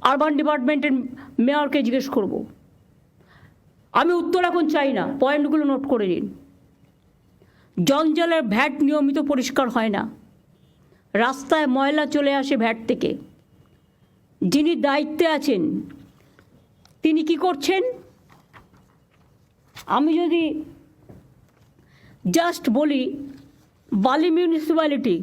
Urban ডিপার্টমেন্টের মেয়রকে জিজ্ঞেস করব। আমি উত্তর এখন চাই না পয়েন্টগুলো নোট করে নিন। জঞ্জালের ভ্যাট নিয়মিত পরিষ্কার হয় না। রাস্তায় ময়লা চলে আসে ভ্যাট থেকে। যিনি দায়িত্বে আছেন, তিনি কি করছেন? আমি যদি জাস্ট বলি, বালি মিউনিসিপ্যালিটি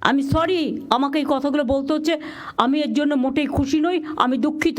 আমি সরি আমাকে এই কথাগুলো বলতে হচ্ছে, আমি এর জন্য মোটেই খুশি নই, আমি দুঃখিত।